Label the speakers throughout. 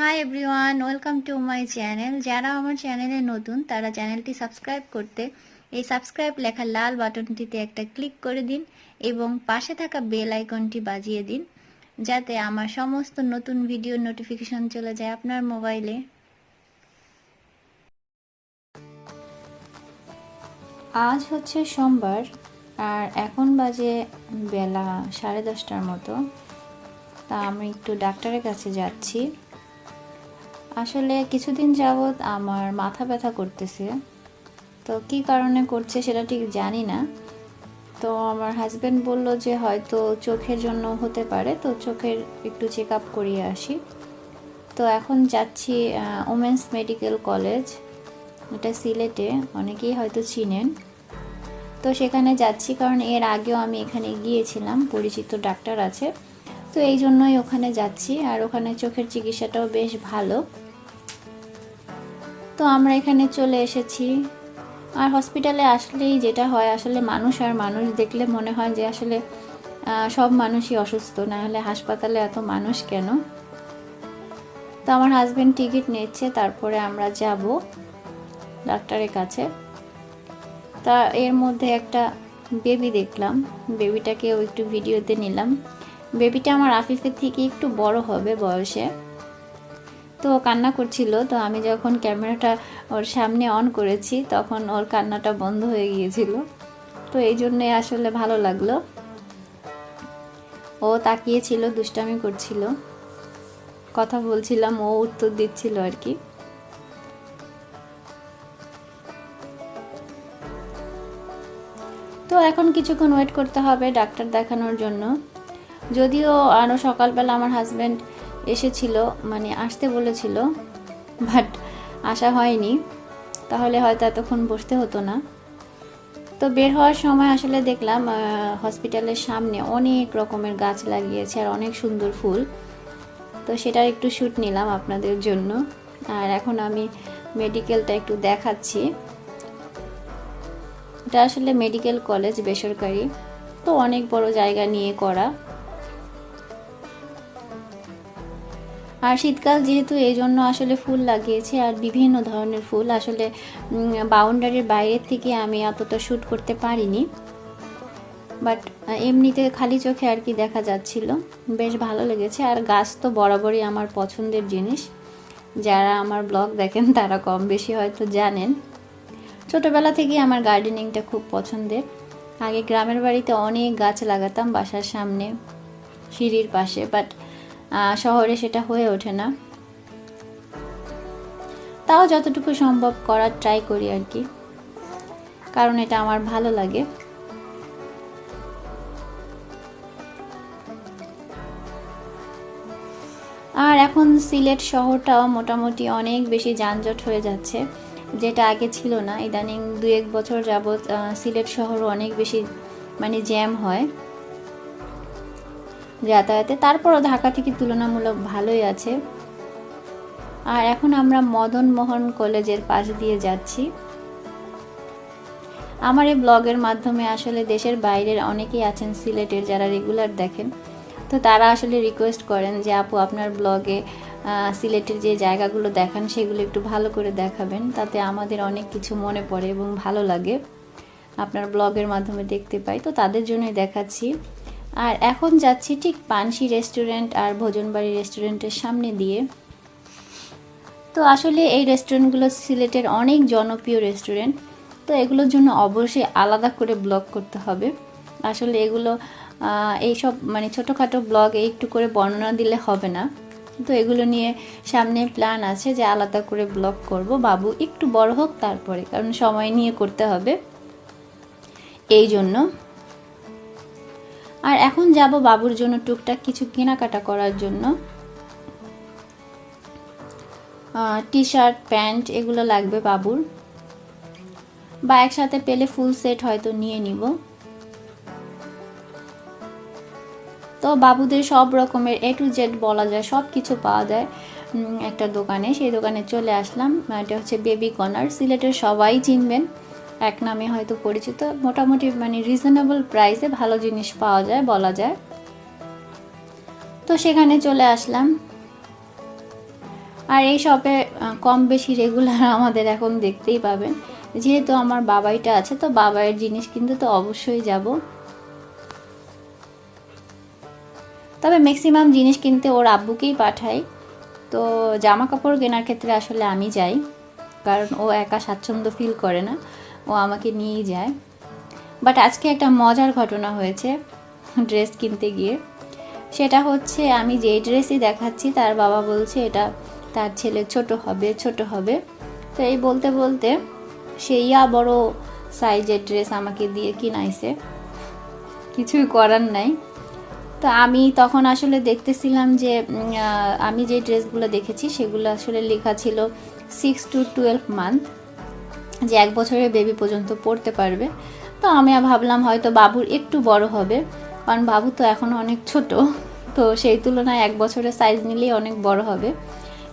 Speaker 1: Hi everyone welcome to my channel যারা আমার চ্যানেলে নতুন, তারা চ্যানেলটি সাবস্ক্রাইব করতে, এই সাবস্ক্রাইব লেখা লাল বাটনটিতে একটা ক্লিক করে দিন এবং পাশে থাকা বেল আইকনটি বাজিয়ে দিন, যাতে আমার সমস্ত নতুন ভিডিও নোটিফিকেশন চলে যায় আপনার মোবাইলে আজ হচ্ছে সোমবার, আর এখন বাজে বেলা সাড়ে দশটার মতো। তা আমি একটু ডাক্তারের কাছে যাচ্ছি। আসলে কিছুদিন যাবৎ আমার মাথা ব্যথা করতেছে। তো কি কারণে করছে সেটা ঠিক জানি না। তো আমার হাজব্যান্ড বলল যে হয়তো চোখের জন্য হতে পারে, তো চোখের একটু চেক আপ করিয়ে আসি। তো এখন যাচ্ছি ওমেন্স মেডিকেল কলেজ এটা সিলেটে, অনেকেই হয়তো চিনেন। তো সেখানে যাচ্ছি কারণ এর আগেও আমি এখানে গিয়েছিলাম, পরিচিত ডাক্তার আছে। তো এই জন্যই ওখানে যাচ্ছি, আর ওখানে চোখের চিকিৎসাটাও বেশ ভালো। তো আমরা এখানে চলে এসেছি। আর হসপিটালে আসলেই যেটা হয়, আসলে মানুষ আর মানুষ দেখলে মনে হয় যে আসলে সব মানুষই অসুস্থ, না হলে হাসপাতালে এত মানুষ কেন? তো আমার হাজব্যান্ড টিকিট নিচ্ছে, তারপরে আমরা যাব ডাক্তারের কাছে। তা এর মধ্যে একটা বেবি দেখলাম বেবিটাকেও একটু ভিডিওতে নিলাম। বেবিটা আমার আফিফের থেকে একটু বড় হবে বয়সে। তো ও কান্না করছিল, তো আমি যখন ক্যামেরাটা ওর সামনে অন করেছি, তখন ওর কান্নাটা বন্ধ হয়ে গিয়েছিল। তো এই জন্যে আসলে ভালো লাগল। ও তাকিয়েছিল, দুষ্টামি করছিল। কথা বলছিলাম, ও উত্তর দিচ্ছিল আর কি। তো এখন কিছুক্ষণ ওয়েট করতে হবে ডাক্তার দেখানোর জন্য। যদিও আরও সকালবেলা আমার হাজব্যান্ড এসেছিল মানে আসতে বলেছিল বাট আসা হয়নি। তাহলে হয়তো এতক্ষণ বসতে হতো না। তো বের হওয়ার সময় আসলে দেখলাম হসপিটালের সামনে অনেক রকমের গাছ লাগিয়েছে আর অনেক সুন্দর ফুল। তো সেটার একটু শ্যুট নিলাম আপনাদের জন্য। আর এখন আমি মেডিকেলটা একটু দেখাচ্ছি। এটা আসলে মেডিকেল কলেজ বেসরকারি। তো অনেক বড় জায়গা নিয়ে করা। আর শীতকাল যেহেতু এই জন্য আসলে ফুল লাগিয়েছে আর বিভিন্ন ধরনের ফুল, আসলে বাউন্ডারির বাইরের থেকে আমি অতটা শ্যুট করতে পারিনি। বাট এমনিতে খালি চোখে আর কি দেখা যাচ্ছিল। বেশ ভালো লেগেছে আর গাছ তো বরাবরই আমার পছন্দের জিনিস। যারা আমার ব্লগ দেখেন তারা কম বেশি হয়তো জানেন। ছোটোবেলা থেকেই আমার গার্ডেনিংটা খুব পছন্দের। আগে গ্রামের বাড়িতে অনেক গাছ লাগাতাম বাসার সামনে, সিঁড়ির পাশে, বাট শহরে সেটা হয়ে ওঠে না। তাও যতটুকু সম্ভব করার ট্রাই করি আর কি। কারণ এটা আমার ভালো লাগে। আর এখন সিলেট শহরটাও মোটামুটি অনেক বেশি যানজট হয়ে যাচ্ছে, যেটা আগে ছিল না। ইদানিং দু এক বছর যাবৎ সিলেট শহর অনেক বেশি মানে জ্যাম হয়। যাতায়াতে। তারপরও ঢাকা থেকে তুলনামূলক ভালোই আছে। আর এখন আমরা মদন মোহন কলেজের পাশ দিয়ে যাচ্ছি। আমার এই ব্লগের মাধ্যমে আসলে দেশের বাইরের অনেকেই আছেন সিলেটের, যারা রেগুলার দেখেন। তো তারা আসলে রিকোয়েস্ট করেন যে, আপু, আপনার ব্লগে সিলেটের যে জায়গাগুলো দেখান, সেগুলো একটু ভালো করে দেখাবেন। তাতে আমাদের অনেক কিছু মনে পড়ে এবং ভালো লাগে। আপনার ব্লগের মাধ্যমে দেখতে পাই। তো তাদের জন্যই দেখাচ্ছি। আর এখন যাচ্ছি ঠিক পানসি রেস্টুরেন্ট আর ভোজনবাড়ি রেস্টুরেন্টের সামনে দিয়ে। তো আসলে এই রেস্টুরেন্টগুলো সিলেটের অনেক জনপ্রিয় রেস্টুরেন্ট। তো এগুলোর জন্য অবশ্যই আলাদা করে ব্লগ করতে হবে। আসলে এগুলো এইসব মানে ছোটোখাটো ব্লগ একটু করে বর্ণনা দিলে হবে না। তো এগুলো নিয়ে সামনে প্ল্যান আছে যে আলাদা করে ব্লগ করব। বাবু একটু বড় হোক তারপরে, কারণ সময় নিয়ে করতে হবে। এই জন্য আর এখন যাব বাবুর জন্য টুকটাক কিছু কেনাকাটা করার জন্য। টি শার্ট প্যান্ট এগুলো লাগবে বাবুর। বা একসাথে পেলে ফুল সেট হয়তো নিয়ে নিব। তো বাবুদের সব রকমের এ টু জেড বলা যায় সব কিছু পাওয়া যায় একটা দোকানে। সেই দোকানে চলে আসলাম। এটা হচ্ছে বেবি কর্নার। সিলেটের সবাই চিনবেন। এক নামে হয়তো পরিচিত, মোটামুটি মানে রিজনেবল প্রাইসে ভালো জিনিস পাওয়া যায় বলা যায়। তো সেখানে চলে আসলাম। আর এই শপে কম বেশি রেগুলার আমাদের এখন দেখতেই পাবেন। যেহেতু আমার বাবাইটা আছে, তো বাবাইয়ের জিনিস কিন্তু তো অবশ্যই যাব। তবে ম্যাক্সিমাম জিনিস কিনতে ওর আব্বুকেই পাঠাই। তো জামা কাপড় কেনার ক্ষেত্রে আসলে আমি যাই, কারণ ও একা স্বাচ্ছন্দ্য ফিল করে না। ও আমাকে নিয়েই যায়। বাট আজকে একটা মজার ঘটনা হয়েছে ড্রেস কিনতে গিয়ে। সেটা হচ্ছে আমি যেই ড্রেসই দেখাচ্ছি, তার বাবা বলছে এটা তার ছেলে ছোট হবে ছোট হবে। তো এই বলতে বলতে সে ইয়া বড় সাইজের ড্রেস আমাকে দিয়ে কিনাইছে। কিছুই করার নাই। তো আমি তখন আসলে দেখতেছিলাম যে আমি যে ড্রেসগুলো দেখেছি, সেগুলো আসলে লেখা ছিল সিক্স টু টুয়েলভ মান্থ যে এক বছরের বেবি পর্যন্ত পড়তে পারবে। তো আমি ভাবলাম হয়তো বাবুর একটু বড় হবে, কারণ বাবু তো এখনও অনেক ছোট, তো সেই তুলনায় এক বছরের সাইজ নিলেই অনেক বড় হবে।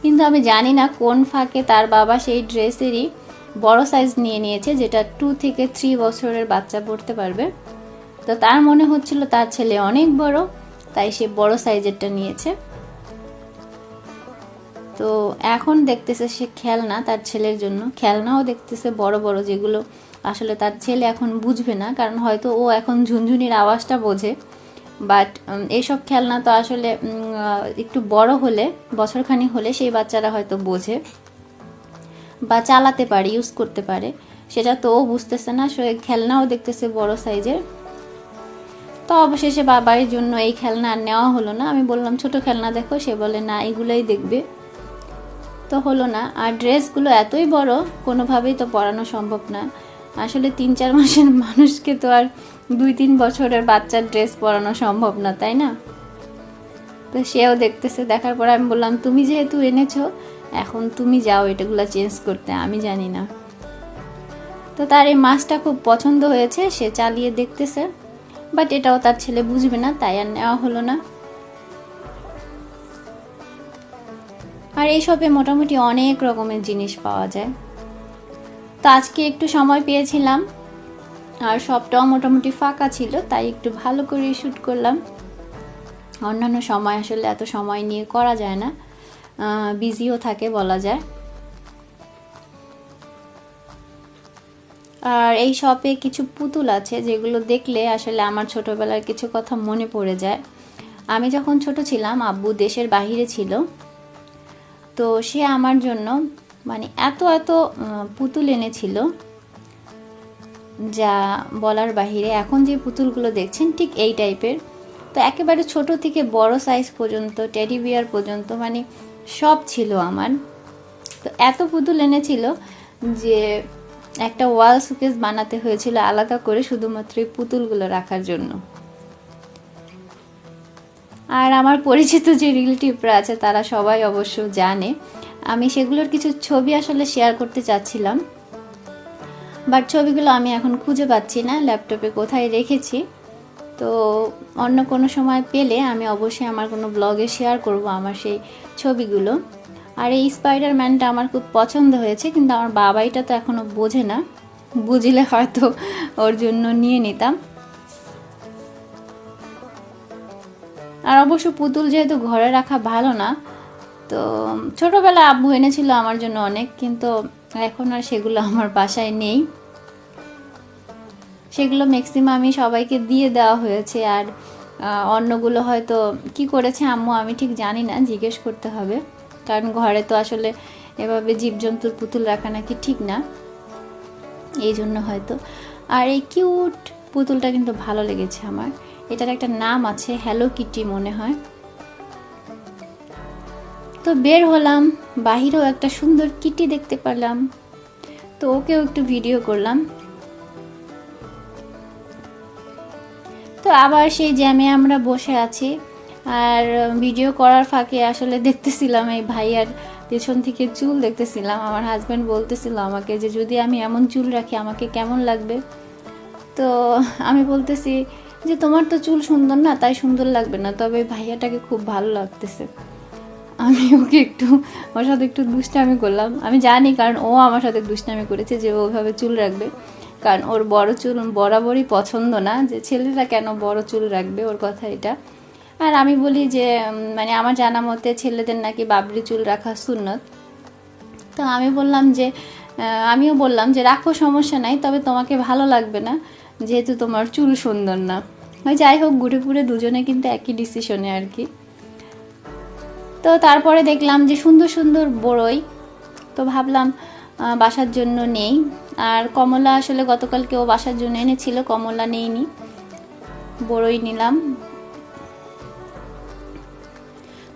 Speaker 1: কিন্তু আমি জানি না কোন ফাঁকে তার বাবা সেই ড্রেসেরই বড় সাইজ নিয়ে নিয়েছে, যেটা টু থেকে থ্রি বছরের বাচ্চা পড়তে পারবে। তো তার মনে হচ্ছিল তার ছেলে অনেক বড়, তাই সে বড় সাইজেরটা নিয়েছে। তো এখন দেখতেছে সে খেলনা তার ছেলের জন্য। খেলনাও দেখতেছে বড় বড় যেগুলো আসলে তার ছেলে এখন বুঝবে না, কারণ হয়তো ও এখন ঝুনঝুনির আওয়াজটা বোঝে। বাট এইসব খেলনা তো আসলে একটু বড় হলে বছরখানি হলে সেই বাচ্চারা হয়তো বোঝে বা চালাতে পারে ইউজ করতে পারে। সেটা তো ও বুঝতেছে না, সে খেলনাও দেখতেছে বড় সাইজের তো অবশেষে বাবার জন্য এই খেলনা আর নেওয়া হলো না। আমি বললাম, ছোট খেলনা দেখো। সে বলে, না, এগুলোই দেখবে। তো হলো না। আর ড্রেসগুলো এতই বড়, কোনোভাবেই তো পরানো সম্ভব না। আসলে তিন চার মাসের মানুষকে তো আর দুই তিন বছরের বাচ্চার ড্রেস পরানো সম্ভব না, তাই না? তো সেও দেখতেছে, দেখার পর আমি বললাম, তুমি যেহেতু এনেছো, এখন তুমি যাও এটাগুলো চেঞ্জ করতে, আমি জানি না। তো তার এই মাছটা খুব পছন্দ হয়েছে, সে চালিয়ে দেখতেছে। বাট এটাও তার ছেলে বুঝবে না, তাই আর নেওয়া হলো না। আর এই শপে মোটামুটি অনেক রকমের জিনিস পাওয়া যায়। তো আজকে একটু সময় পেয়েছিলাম, আর সবটাও মোটামুটি ফাঁকা ছিল, তাই একটু ভালো করে শ্যুট করলাম। অন্যান্য সময় আসলে এত সময় নিয়ে করা যায় না বিজিও থাকে বলা যায়। আর এই শপে কিছু পুতুল আছে, যেগুলো দেখলে আসলে আমার ছোটবেলার কিছু কথা মনে পড়ে যায়। আমি যখন ছোট ছিলাম, আব্বু দেশের বাহিরে ছিল। তো সে আমার জন্য মানে এত এত পুতুল এনেছিল যা বলার বাহিরে এখন যে পুতুলগুলো দেখছেন ঠিক এই টাইপের। তো একেবারে ছোট থেকে বড় সাইজ পর্যন্ত টেডি বিয়ার পর্যন্ত মানে সব ছিল আমার। তো এত পুতুল এনেছিল যে একটা ওয়াল সুকেস বানাতে হয়েছিল আলাদা করে শুধুমাত্র এই পুতুলগুলো রাখার জন্য। আর আমার পরিচিত যে রিলেটিভরা আছে, তারা সবাই অবশ্য জানে। আমি সেগুলোর কিছু ছবি আসলে শেয়ার করতে চাচ্ছিলাম। বাট ছবিগুলো আমি এখন খুঁজে পাচ্ছি না ল্যাপটপে কোথায় রেখেছি। তো অন্য কোনো সময় পেলে আমি অবশ্যই আমার কোনো ব্লগে শেয়ার করব আমার সেই ছবিগুলো। আর এই স্পাইডার ম্যানটা আমার খুব পছন্দ হয়েছে, কিন্তু আমার বাবাইটা তো এখনও বোঝে না। বুঝলে হয়তো ওর জন্য নিয়ে নিতাম। আর অবশ্য পুতুল যেহেতু ঘরে রাখা ভালো না, তো ছোটবেলা আব্বু এনেছিল আমার জন্য অনেক, কিন্তু এখন আর সেগুলো আমার বাসায় নেই। সেগুলো ম্যাক্সিমামই সবাইকে দিয়ে দেওয়া হয়েছে আর অন্যগুলো হয়তো কি করেছে আম্মু আমি ঠিক জানি না, জিজ্ঞেস করতে হবে। কারণ ঘরে তো আসলে এভাবে জীবজন্তুর পুতুল রাখা নাকি ঠিক না, এই জন্য হয়তো। আর এই কিউট পুতুলটা কিন্তু ভালো লেগেছে আমার। এটার একটা নাম আছে হ্যালো কিটি মনে হয়। তো বের হলাম, বাহিরেও একটা সুন্দর কিটি দেখতে পারলাম তো ওকেও একটু ভিডিও করলাম। তো আবার সেই জ্যামে আমরা বসে আছি, আর ভিডিও করার ফাঁকে আসলে দেখতেছিলাম এই ভাইয়ার পেছন থেকে চুল দেখতেছিলাম। আমার হাজব্যান্ড বলতেছিল আমাকে যে, যদি আমি এমন চুল রাখি, আমাকে কেমন লাগবে? তো আমি বলতেছি যে তোমার তো চুল সুন্দর না, তাই সুন্দর লাগবে না, তবে ভাইয়াটাকে খুব ভালো লাগতেছে। আমি ওকে একটু, ওর সাথে একটু দুষ্টামি করলাম। আমি জানি কারণ ও আমার সাথে দুষ্টামি করেছে যে ওভাবে চুল রাখবে। কারণ ওর বড় চুল বরাবরই পছন্দ না, যে ছেলেরা কেন বড় চুল রাখবে ওর কথা এটা। আর আমি বলি যে মানে আমার জানা মতে ছেলেদের নাকি বাবরি চুল রাখা সুন্নত। তো আমি বললাম যে আমিও বললাম যে, রাখো, সমস্যা নাই, তবে তোমাকে ভালো লাগবে না। যেহেতু তোমার চুল সুন্দর না। যাই হোক, ঘুরে ঘুরে দুজনে কিন্তু একই ডিসিশনে আর কি। তো তারপরে দেখলাম যে সুন্দর সুন্দর বড়ই। তো ভাবলাম বাসার জন্য নেই। আর কমলা আসলে গতকালকে ও বাসার জন্য এনেছিল, কমলা নেইনি। বড়ই নিলাম।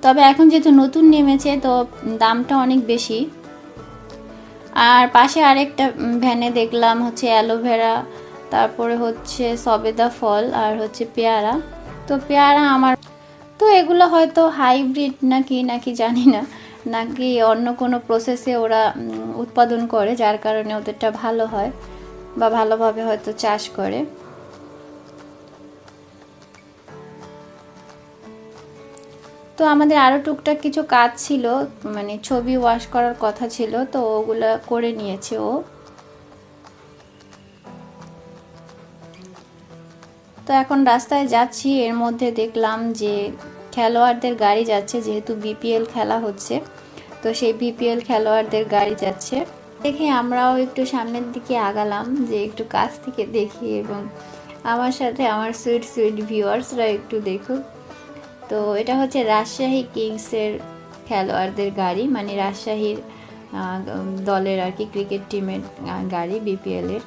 Speaker 1: তবে এখন যেহেতু নতুন নেমেছে, তো দামটা অনেক বেশি। আর পাশে আরেকটা ভ্যানে দেখলাম হচ্ছে অ্যালোভেরা তারপরে হচ্ছে সবেদা ফল আর হচ্ছে পেয়ারা। তো পেয়ারা আমার, তো এগুলো হয়তো হাইব্রিড নাকি নাকি জানি না। নাকি অন্য কোনো প্রসেসে ওরা উৎপাদন করে, যার কারণে ওদেরটা ভালো হয় বা ভালোভাবে হয়তো চাষ করে। তো আমাদের আরও টুকটাক কিছু কাজ ছিল মানে ছবি ওয়াশ করার কথা ছিল, তো ওগুলো করে নিয়েছে ও। তো এখন রাস্তায় যাচ্ছি, এর মধ্যে দেখলাম যে খেলোয়াড়দের গাড়ি যাচ্ছে, যেহেতু বিপিএল খেলা হচ্ছে, তো সেই বিপিএল খেলোয়াড়দের গাড়ি যাচ্ছে। দেখে আমরাও একটু সামনের দিকে আগালাম, যে একটু কাছ থেকে দেখি এবং আমার সাথে আমার সুইট সুইট ভিউয়ার্সরা একটু দেখুক। তো এটা হচ্ছে রাজশাহী কিংসের খেলোয়াড়দের গাড়ি মানে রাজশাহীর দলের আর কি ক্রিকেট টিমের গাড়ি বিপিএলের।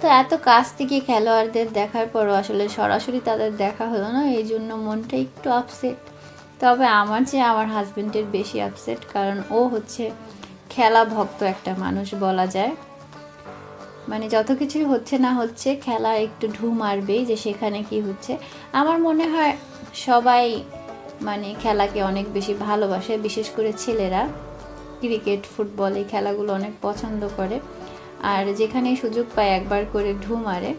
Speaker 1: তো এত কাছ থেকে খেলোয়াড়দের দেখার পরও আসলে সরাসরি তাদের দেখা হলো না, এই জন্য মনটা একটু আপসেট তবে আমার চেয়ে আমার হাজব্যান্ডের বেশি আপসেট কারণ ও হচ্ছে খেলা ভক্ত একটা মানুষ বলা যায়। মানে যত কিছুই হচ্ছে না হচ্ছে, খেলা একটু ঢু মারবেই যে সেখানে কি হচ্ছে। আমার মনে হয় সবাই মানে খেলাকে অনেক বেশি ভালোবাসে, বিশেষ করে ছেলেরা। ক্রিকেট, ফুটবল এই খেলাগুলো অনেক পছন্দ করে। আর যেখানে সুযোগ পায় একবার করে ঢু মারে।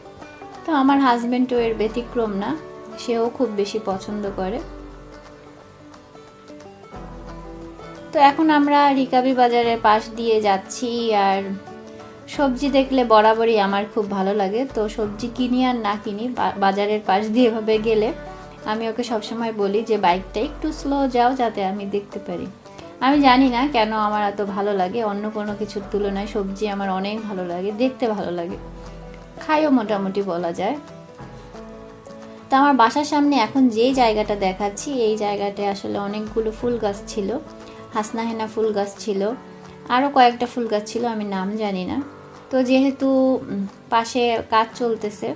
Speaker 1: তো আমার হাজব্যান্ডও এর ব্যতিক্রম না, সেও খুব বেশি পছন্দ করে। তো এখন আমরা রিকাবি বাজারের পাশ দিয়ে যাচ্ছি আর সবজি দেখলে বরাবরই আমার খুব ভালো লাগে। তো সবজি কিনি আর না কিনি বাজারের পাশ দিয়ে এভাবে গেলে আমি ওকে সবসময় বলি যে, বাইকটা একটু স্লো যাও যাতে আমি দেখতে পারি। আমি জানি না কেন আমার এত ভালো লাগে, অন্য কোনো কিছুর তুলনায় সবজি আমার অনেক ভালো লাগে, দেখতে ভালো লাগে। খাইও মোটামুটি বলা যায়। তো আমার বাসার সামনে এখন যে জায়গাটা দেখাচ্ছি, এই জায়গাটায় আসলে অনেকগুলো ফুল গাছ ছিল, হাসনাহেনা ফুল গাছ ছিল আরও কয়েকটা ফুল গাছ ছিল, আমি নাম জানি না। তো যেহেতু পাশে কাজ চলতেছে,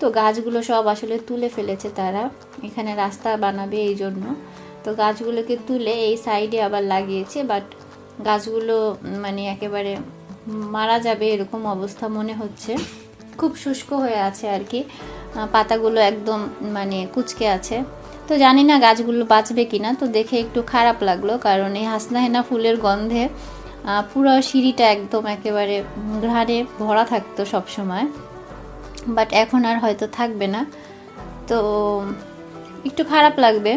Speaker 1: তো গাছগুলো সব আসলে তুলে ফেলেছে তারা, এখানে রাস্তা বানাবে এই জন্য। তো গাছগুলোকে তুলে এই সাইডে আবার লাগিয়েছে বাট গাছগুলো মানে একেবারে মারা যাবে এরকম অবস্থা মনে হচ্ছে। খুব শুষ্ক হয়ে আছে আর কি। পাতাগুলো একদম মানে কুচকে আছে। তো জানি না গাছগুলো বাঁচবে কি না তো দেখে একটু খারাপ লাগল, কারণ এই হাসনাহেনা ফুলের গন্ধে পুরো সিঁড়িটা একদম একেবারে ঘাড়ে ভরা থাকতো সব সময় বাট এখন আর হয়তো থাকবে না। তো একটু খারাপ লাগবে।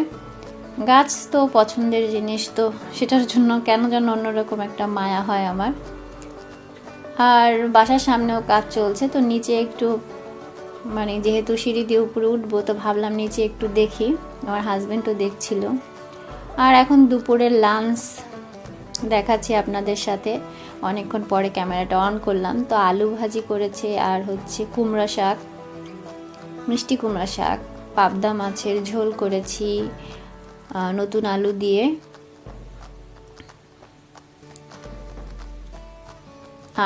Speaker 1: গাছ তো পছন্দের জিনিস তো, সেটার জন্য কেন যেন অন্যরকম একটা মায়া হয় আমার। আর বাসার সামনেও কাজ চলছে, তো নিচে একটু মানে যেহেতু সিঁড়ি দিয়ে উপরে উঠবো, তো ভাবলাম নিচে একটু দেখি। আমার হাজব্যান্ডও দেখছিল। আর এখন দুপুরের লাঞ্চ দেখাচ্ছি আপনাদের সাথে। অনেকক্ষণ পরে ক্যামেরাটা অন করলাম। তো আলু ভাজি করেছে আর হচ্ছে কুমড়া শাক, মিষ্টি কুমড়া শাক, পাবদা মাছের ঝোল করেছি নতুন আলু দিয়ে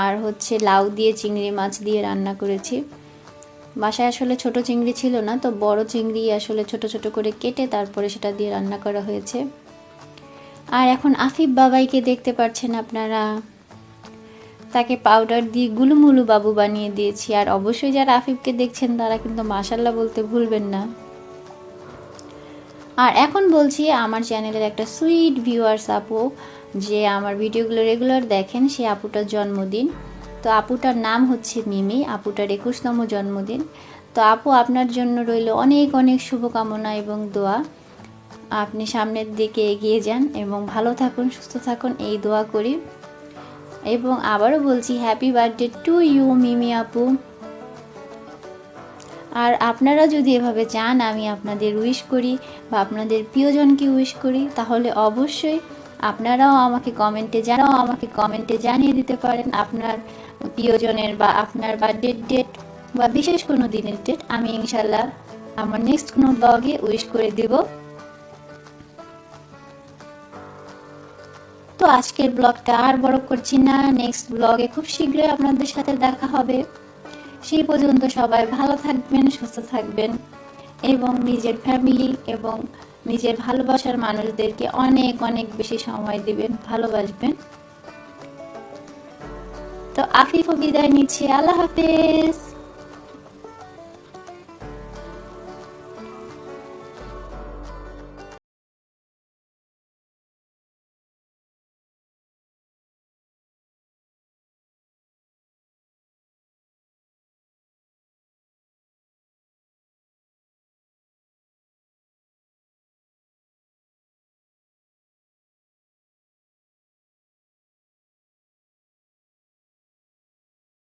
Speaker 1: আর হচ্ছে লাউ দিয়ে চিংড়ি মাছ দিয়ে রান্না করেছি। বাসায় আসলে ছোট চিংড়ি ছিল না, তো বড় চিংড়ি আসলে ছোট ছোট করে কেটে তারপরে সেটা দিয়ে রান্না করা হয়েছে। আর এখন আফিফ বাবাইকে দেখতে পাচ্ছেন আপনারা। তাকে পাউডার দিয়ে গুলুমুলু বাবু বানিয়ে দিয়েছি, আর অবশ্যই যারা আফিফকে দেখছেন তারা কিন্তু মাসাল্লাহ বলতে ভুলবেন না। আর এখন বলছি আমার চ্যানেলের একটা সুইট ভিউয়ার্স আপু, যে আমার ভিডিওগুলো রেগুলার দেখেন, সে আপুটার জন্মদিন। তো আপুটার নাম হচ্ছে মিমি, আপুটার একুশতম জন্মদিন। তো আপু, আপনার জন্য রইল অনেক অনেক শুভকামনা এবং দোয়া। আপনি সামনের দিকে এগিয়ে যান এবং ভালো থাকুন, সুস্থ থাকুন, এই দোয়া করি। এবং আবারও বলছি, happy birthday to you Mimi আপু। আর আপনারা যদি এভাবে চান, আমি আপনাদের উইশ করি বা আপনাদের প্রিয়জনকে উইশ করি, তাহলে অবশ্যই আপনারাও আমাকে কমেন্টে জানাও, আমাকে কমেন্টে জানিয়ে দিতে পারেন আপনার প্রিয়জনের বা আপনার বার্থডে ডেট বা বিশেষ কোনো দিনের ডেট আমি ইনশাল্লাহ আমার নেক্সট কোনো ব্লগে উইশ করে দেব। তো আজকের ব্লগটা আর বড় করছি না। নেক্সট ব্লগে খুব শীঘ্রই আপনাদের সাথে দেখা হবে। সেই পর্যন্ত সবাই ভালো থাকবেন, সুস্থ থাকবেন এবং নিজের ফ্যামিলি এবং নিজের ভালোবাসার মানুষদেরকে অনেক অনেক বেশি সময় দিবেন, ভালোবাসবেন। তো আফিফও বিদায় নিচ্ছি, আল্লাহ হাফেজ।